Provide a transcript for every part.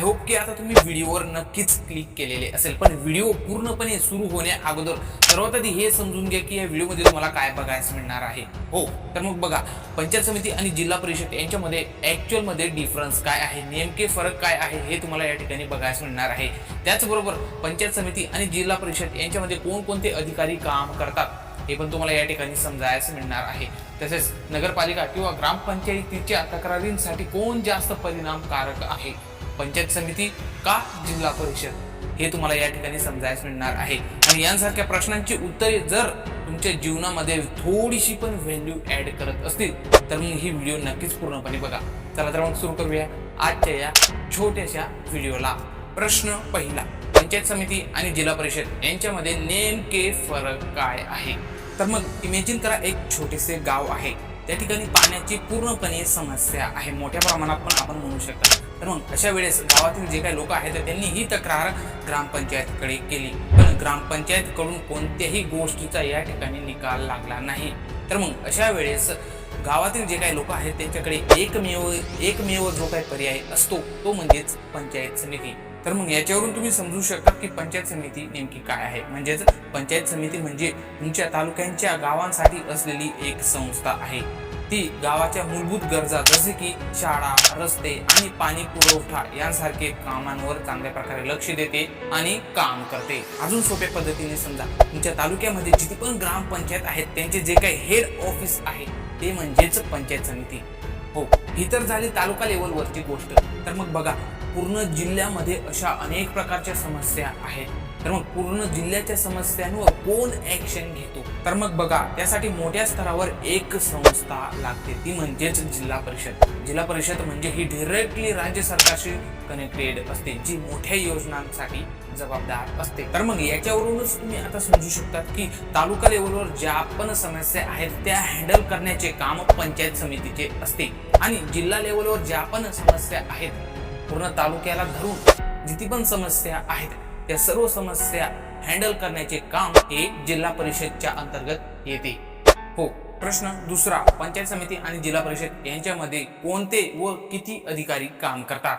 I hope की आता तुम्ही व्हिडिओवर नक्कीच क्लिक केलेले असेल पण व्हिडिओ पूर्णपणे सुरू होण्या अगोदर सर्वात आधी हे समजून घ्या की या व्हिडिओमध्ये तुम्हाला काय बघायला मिळणार आहे. हो तर मग बघा पंचायत समिती आणि जिल्हा परिषद यांच्यामध्ये ॲक्च्युअलमध्ये डिफरन्स काय आहे नेमके फरक काय आहे हे तुम्हाला या ठिकाणी बघायला मिळणार आहे. त्याचबरोबर पंचायत समिती आणि जिल्हा परिषद यांच्यामध्ये कोणकोणते अधिकारी काम करतात हे पण तुम्हाला या ठिकाणी समजायला मिळणार आहे. तसेच नगरपालिका किंवा ग्रामपंचायतीच्या तक्रारींसाठी कोण जास्त परिणामकारक आहे? पंचायत समिती का जिल्हा परिषद? हे तुम्हाला या ठिकाणी समजायला मिळणार आहे. आणि यांसारख्या प्रश्नांची उत्तरे जर तुमच्या जीवनामध्ये थोडीशी पण व्हॅल्यू ऍड करत असतील तर मग ही व्हिडिओ नक्कीच पूर्णपणे बघा. चला तर मग सुरू करूया आजच्या या छोट्याशा व्हिडिओला प्रश्न पहिला पंचायत समिती आणि जिल्हा परिषद यांच्यामध्ये नेमके फरक काय आहे? तर मग इमेजिन करा एक छोटेसे गाव आहे. त्या ठिकाणी पाण्याची पूर्णपणे समस्या आहे. मोठ्या प्रमाणात पण आपण म्हणू शकता. तर मग अशा वेळेस गावातील जे काही लोक आहेत त्यांनी ही तक्रार ग्रामपंचायतकडे केली. पण ग्रामपंचायतकडून कोणत्याही गोष्टीचा या ठिकाणी निकाल लागला नाही. तर मग अशा वेळेस गावातील जे काही लोक आहेत त्यांच्याकडे एकमेव एकमेव जो काही पर्याय असतो तो म्हणजेच पंचायत समिती. तर मग याच्यावरून तुम्ही समजू शकता की पंचायत समिती नेमकी काय आहे. म्हणजेच पंचायत समिती म्हणजे तुमच्या तालुक्यांच्या गावांसाठी असलेली एक संस्था आहे. ती गावाच्या मूलभूत गरजा जसे की शाळा रस्ते आणि पाणी पुरवठा यांसारखे कामांवर चांगल्या प्रकारे लक्ष देते आणि काम करते. अजून सोप्या पद्धतीने समजा तुमच्या तालुक्यामध्ये जिथे पण ग्रामपंचायत आहेत त्यांचे जे काही हेड ऑफिस आहे ते म्हणजेच पंचायत समिती. हो ही तर झाली तालुका लेवलवरची गोष्ट. तर मग बघा पूर्ण जिल्ह्यामध्ये अशा अनेक प्रकारच्या समस्या आहेत. तर मग पूर्ण जिल्ह्याच्या समस्यांवर कोण ऍक्शन घेतो? तर मग बघा त्यासाठी मोठ्या स्तरावर एक संस्था लागते ती म्हणजेच जिल्हा परिषद. जिल्हा परिषद म्हणजे ही डिरेक्टली राज्य सरकारशी कनेक्टेड असते जी मोठ्या योजनांसाठी जबाबदार असते. तर मग याच्यावरूनच तुम्ही आता समजू शकतात की तालुका लेवलवर ज्या पण समस्या आहेत त्या हँडल करण्याचे काम पंचायत समितीचे असते. आणि जिल्हा लेवलवर ज्या पण समस्या आहेत पूर्ण तालुक्याला धरून जिथे पण समस्या आहेत त्या सर्व समस्या हँडल करण्याचे काम हे जिल्हा परिषदच्या अंतर्गत येते. हो प्रश्न दुसरा पंचायत समिती आणि जिल्हा परिषद यांच्यामध्ये कोणते व किती अधिकारी काम करतात?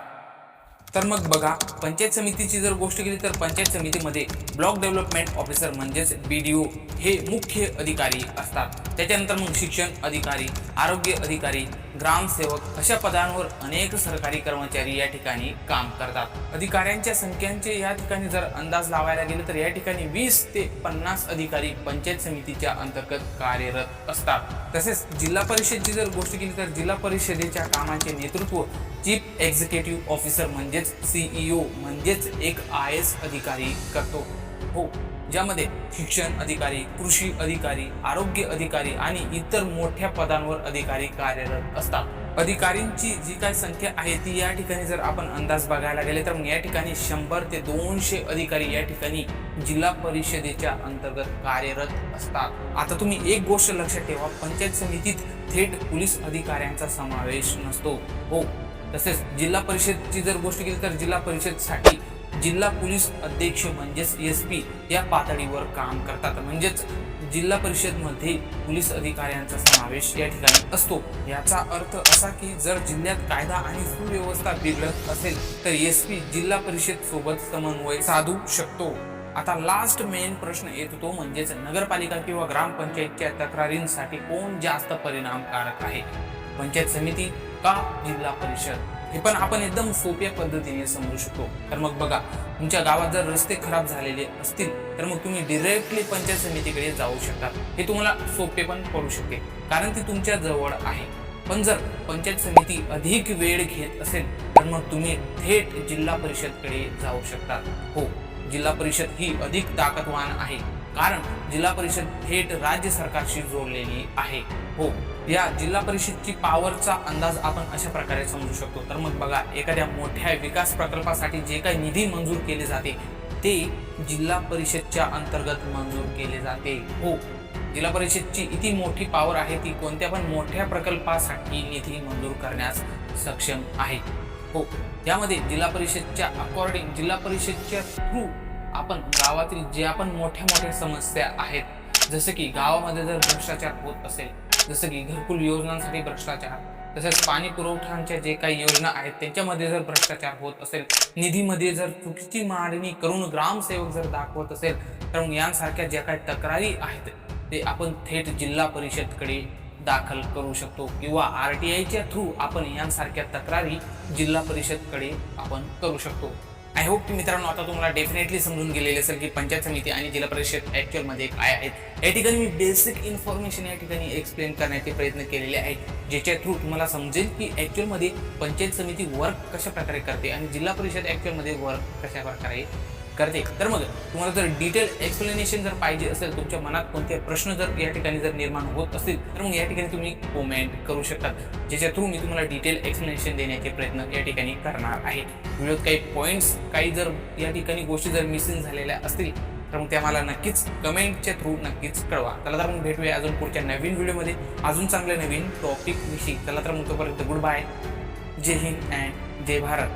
तर मग बघा पंचायत समितीची जर गोष्ट केली तर पंचायत समितीमध्ये ब्लॉक डेव्हलपमेंट ऑफिसर म्हणजेच बी डी ओ हे मुख्य अधिकारी असतात. त्याच्यानंतर मग शिक्षण अधिकारी आरोग्य अधिकारी ग्रामसेवक अशा पदांवर अनेक सरकारी कर्मचारी या ठिकाणी काम करतात. अधिकाऱ्यांच्या संख्यांचे या ठिकाणी जर अंदाज लावायला गेले तर या ठिकाणी वीस ते पन्नास अधिकारी पंचायत समितीच्या अंतर्गत कार्यरत असतात. तसेच जिल्हा परिषदची जर गोष्ट केली तर जिल्हा परिषदेच्या कामाचे नेतृत्व चीफ एक्झिक्युटिव्ह ऑफिसर म्हणजेच सीईओ म्हणजेच एक आय एस अधिकारी करतो. हो ज्यामध्ये शिक्षण अधिकारी कृषी अधिकारी आरोग्य अधिकारी आणि इतर मोठ्या पदांवर अधिकारी कार्यरत असतात. अधिकारींची जी काय संख्या आहे ती या ठिकाणी जर आपण अंदाज बघायला गेले तर मग या ठिकाणी शंभर ते दोनशे अधिकारी या ठिकाणी जिल्हा परिषदेच्या अंतर्गत कार्यरत असतात. आता तुम्ही एक गोष्ट लक्षात ठेवा पंचायत समितीत थेट पोलीस अधिकाऱ्यांचा समावेश नसतो. हो तसेच जिल्हा परिषदची जर गोष्ट केली तर जिल्हा परिषदसाठी जिल्हा पोलीस अध्यक्ष म्हणजेच एस पी या पातळीवर काम करतात. म्हणजेच जिल्हा परिषदमध्ये पोलीस अधिकाऱ्यांचा समावेश या ठिकाणी असतो. याचा अर्थ असा की जर जिल्ह्यात कायदा आणि सुव्यवस्था बिघडत असेल तर एस पी जिल्हा परिषद सोबत समन्वय साधू शकतो. आता लास्ट मेन प्रश्न येतो तो म्हणजेच नगरपालिका किंवा ग्रामपंचायतच्या तक्रारींसाठी कोण जास्त परिणामकारक आहे? पंचायत समिती का जिल्हा परिषद? हे पण आपण एकदम सोप्या पद्धतीने समजू शकतो. तर मग बघा तुमच्या गावात जर रस्ते खराब झालेले असतील तर मग तुम्ही डिरेक्टली पंचायत समितीकडे जाऊ शकता. हे तुम्हाला सोपे पण पडू शकते कारण ती तुमच्या जवळ आहे. पण जर पंचायत समिती अधिक वेळ घेत असेल तर मग तुम्ही थेट जिल्हा परिषदकडे जाऊ शकता. हो जिल्हा परिषद ही अधिक ताकदवान आहे. कारण जिल्हा परिषद थेट राज्य सरकारशी जोडलेली आहे. हो या जिल्हा परिषदची पॉवरचा अंदाज आपण अशा प्रकारे समजू शकतो. तर मग बघा एखाद्या मोठ्या विकास प्रकल्पासाठी जे काही निधी मंजूर केले जाते ते जिल्हा परिषदच्या अंतर्गत मंजूर केले जाते. हो जिल्हा परिषदची इतकी मोठी पॉवर आहे ती कोणत्या पण मोठ्या प्रकल्पासाठी निधी मंजूर करण्यास सक्षम आहे. हो यामध्ये जिल्हा परिषदच्या अकॉर्डिंग जिल्हा परिषदच्या थ्रू आपण गावातील जे आपण मोठ्या मोठ्या समस्या आहेत जसं की गावामध्ये जर भ्रष्टाचार होत असेल जसं की घरकुल योजनांसाठी भ्रष्टाचार तसेच पाणी पुरवठ्यांच्या जे काही योजना आहेत त्यांच्यामध्ये जर भ्रष्टाचार होत असेल निधीमध्ये जर चुकीची मांडणी करून ग्रामसेवक जर दाखवत असेल तर मग यांसारख्या ज्या काही तक्रारी आहेत ते आपण थेट जिल्हा परिषदकडे दाखल करू शकतो किंवा आर टी आयच्या थ्रू आपण यांसारख्या तक्रारी जिल्हा परिषदकडे आपण करू शकतो. आय होप की मित्रांनो आता तुम्हाला डेफिनेटली समजून गेलेले असेल की पंचायत समिती आणि जिल्हा परिषद ॲक्च्युअलमध्ये काय आहेत. या ठिकाणी मी बेसिक इन्फॉर्मेशन या ठिकाणी एक्सप्लेन करण्याचे प्रयत्न केलेले आहेत ज्याच्या थ्रू तुम्हाला समजेल की ॲक्च्युअलमध्ये पंचायत समिती वर्क कशा प्रकारे करते आणि जिल्हा परिषद ॲक्च्युअलमध्ये वर्क कशा प्रकारे करते. तर मग तुम्हाला जर डिटेल एक्सप्लेनेशन जर पाहिजे असेल तुमच्या मनात कोणते प्रश्न जर या ठिकाणी जर निर्माण होत असतील तर मग या ठिकाणी तुम्ही कोमेंट करू शकता ज्याच्या थ्रू मी तुम्हाला डिटेल एक्सप्लेनेशन देण्याचे प्रयत्न या ठिकाणी करणार आहे. व्हिडिओत काही पॉईंट्स काही जर या ठिकाणी गोष्टी जर मिसिंग झालेल्या असतील तर मग त्या मला नक्कीच कमेंटच्या थ्रू नक्कीच कळवा. त्याला तर मग भेटूया अजून पुढच्या नवीन व्हिडिओमध्ये अजून चांगल्या नवीन टॉपिक विषयी. त्याला तर मग तोपर्यंत गुड बाय जय हिंद अँड जय भारत.